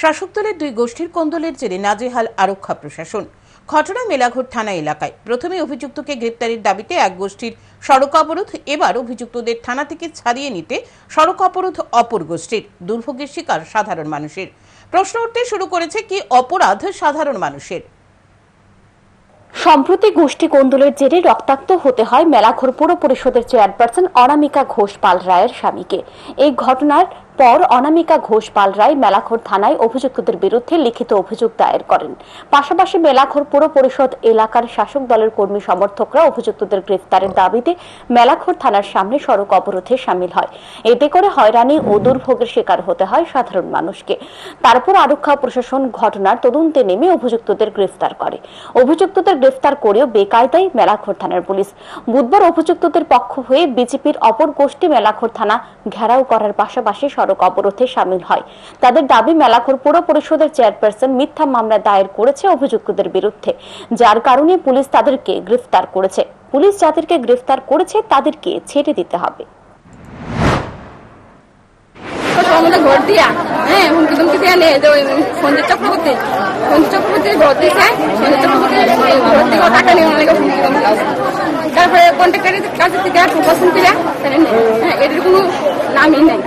শাসক দলের দুই গোষ্ঠীর কোন্দলের জেরে নাজেহাল আরক্ষা প্রশাসন। ঘটনা মেলাঘর থানা এলাকায়। প্রথমে অভিযুক্তকে গ্রেপ্তারের দাবিতে এক গোষ্ঠীর সড়ক অবরোধ, এবার অভিযুক্তদের থানা থেকে ছাড়িয়ে নিতে সড়ক অবরোধ অপর গোষ্ঠীর। দুর্ভোগের শিকার সাধারণ মানুষের। প্রশ্ন উঠতে শুরু করেছে কি অপরাধ সাধারণ মানুষের। সম্প্রতি গোষ্ঠী কোন্দলের জেরে রক্তাক্ত হতে হয় মেলাঘর পুর পরিষদের চেয়ারপারসন অনামিকা ঘোষ পাল রায়ের স্বামীকে। এই ঘটনার পর অনামিকা ঘোষ পাল রায় মেলাঘর থানায় অভিযুক্তদের বিরুদ্ধে লিখিত অভিযোগ দায়ের করেন। পাশাপাশি মেলাঘর পুর পরিষদ এলাকার শাসক দলের কর্মী সমর্থকরা অভিযুক্তদের গ্রেফতারের দাবিতে মেলাঘর থানার সামনে সড়ক অবরোধে সামিল হয়। এতে করে হয়রানি ও দুর্ভোগের শিকার হতে হয় সাধারণ মানুষকে। তারপর আরক্ষা প্রশাসন ঘটনার তদন্তে নেমে অভিযুক্তদের গ্রেফতার করে। অভিযুক্তদের গ্রেফতার করেও বেকায়দায় মেলাঘর থানার পুলিশ। বুধবার অভিযুক্তদের পক্ষ হয়ে বিজেপির অপর গোষ্ঠী মেলাঘর থানা ঘেরাও করার পাশাপাশি সড়ক অবরোধে সামিল হয়। তাদের দাবি, মেলাঘর পুর পরিষদের চেয়ারপারসন মিথ্যা মামলা দায়ের করেছে অভিযুক্তদের বিরুদ্ধে, যার কারণে পুলিশ তাদেরকে গ্রেফতার করেছে। পুলিশ যাদেরকে গ্রেফতার করেছে, তাদেরকে ছেড়ে দিতে হবে। হ্যাঁ তারপরে কন্ট্রাক্টারের কাছে থেকে সেটা নেই হ্যাঁ এটার কোনো নামই নেই।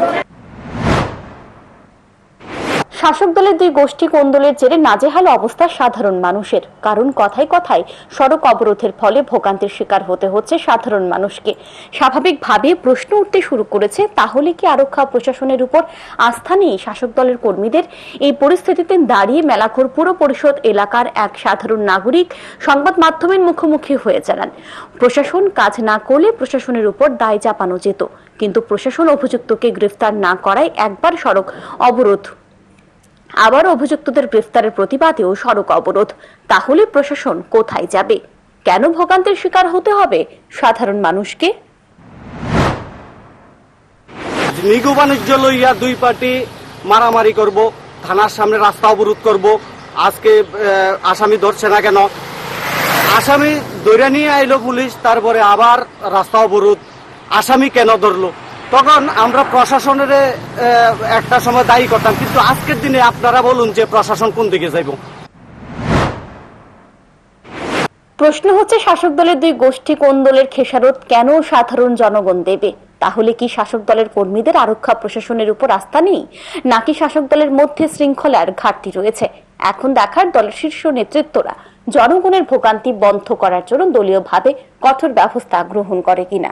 শাসক দলের দুই গোষ্ঠী কোন্দলের জেরে নাজেহাল অবস্থা সাধারণ মানুষের? কারণ কথায় কথায় সড়ক অবরোধের ফলে ভোগান্তির শিকার হতে হচ্ছে সাধারণ মানুষকে। স্বাভাবিকভাবে প্রশ্ন উঠতে শুরু করেছে, তাহলে কি আরক্ষা প্রশাসনের উপর আস্থা নেই শাসক দলের কর্মীদের? এই পরিস্থিতিতে দাঁড়িয়ে মেলাখোর পুর পরিষদ এলাকার এক সাধারণ নাগরিক সংবাদ মাধ্যমের মুখোমুখি হয়ে জানান, প্রশাসন কাজ না করলে প্রশাসনের উপর দায় চাপানো যেত, কিন্তু প্রশাসন অভিযুক্তকে গ্রেফতার না করায় একবার সড়ক অবরোধ আবার অভিযুক্তদের গ্রেফতারের প্রতিবাদেও সড়ক অবরোধ। তাহলে প্রশাসন কোথায় যাবে? কেন ভোগান্তির শিকার হতে হবে সাধারণ মানুষকে? নিগু বাণিজ্য লইয়া দুই পার্টি মারামারি করব, থানার সামনে রাস্তা অবরোধ করব। আজকে আসামি ধরছে না কেন? আসামি দৈরা নিয়ে আইলো পুলিশ, তারপরে আবার রাস্তা অবরোধ। আসামি কেন ধরলো? তখন আমরা প্রশাসনের একটা সময় দায়ী করতাম। কিন্তু আজকের দিনে আপনারা বলুন যে প্রশাসন কোন দিকে যাইব? প্রশ্ন হচ্ছে, শাসক দলের দুই গোষ্ঠী কোন দলের খেসারত কেন সাধারণ জনগণ দেবে? তাহলে কি শাসক দলের কর্মীদের আরক্ষা প্রশাসনের উপর আস্থা নেই? নাকি শাসক দলের মধ্যে শৃঙ্খলার ঘাটতি রয়েছে? এখন দেখার দলের শীর্ষ নেতৃত্বরা জনগণের ভোগান্তি বন্ধ করার জন্য দলীয়ভাবে কঠোর ব্যবস্থা গ্রহণ করে কিনা।